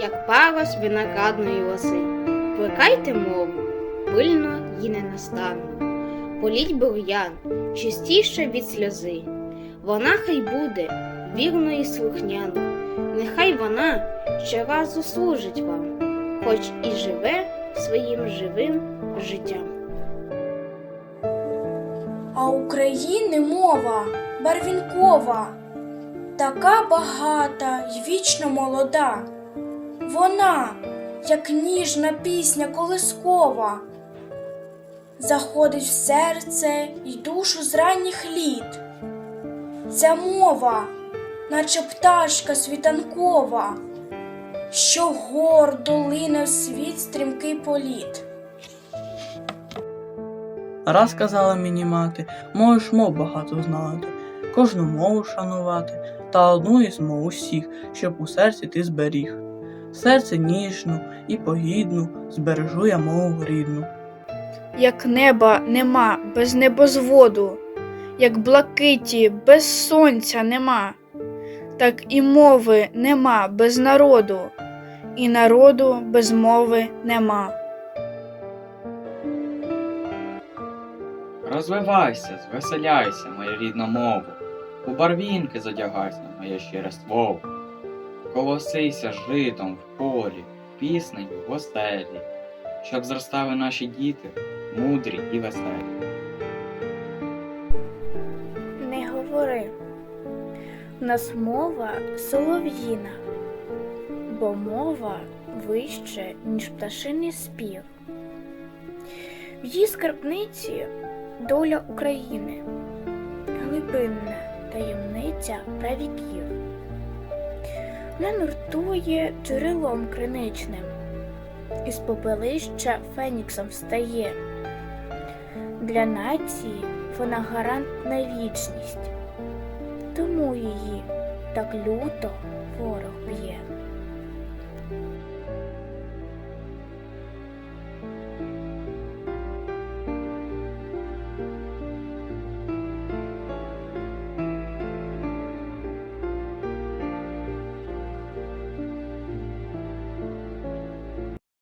як парос виноградної лози. Плекайте мову, пильно й ненастанно. Політь бур'ян, чистіше від сльози. Вона хай буде вірно і слухняно, нехай вона щоразу служить вам, хоч і живе своїм живим життям. А України мова барвінкова, така багата й вічно молода. Вона, як ніжна пісня колискова, заходить в серце й душу з ранніх літ. Ця мова, наче пташка світанкова, що гордо лине в світ стрімкий політ. Раз казала мені мати, можеш мов багато знати, кожну мову шанувати, та одну із мов усіх, щоб у серці ти зберіг. Серце ніжну і погідну збережу я мову рідну. Як неба нема без небозводу, як блакиті без сонця нема, так і мови нема без народу, і народу без мови нема. Розвивайся, звеселяйся, моя рідна мова, у барвінки задягайся, моє щире слово. Колосися житом в полі, піснею в оселі, щоб зростали наші діти, мудрі і веселі. Не говори, в нас мова солов'їна, бо мова вище, ніж пташиний спів. В її скарбниці доля України, глибинна таємниця правіків. Вона нуртує джерелом криничним, із попелища феніксом встає. Для нації вона гарант на вічність, тому її так люто ворог б'є.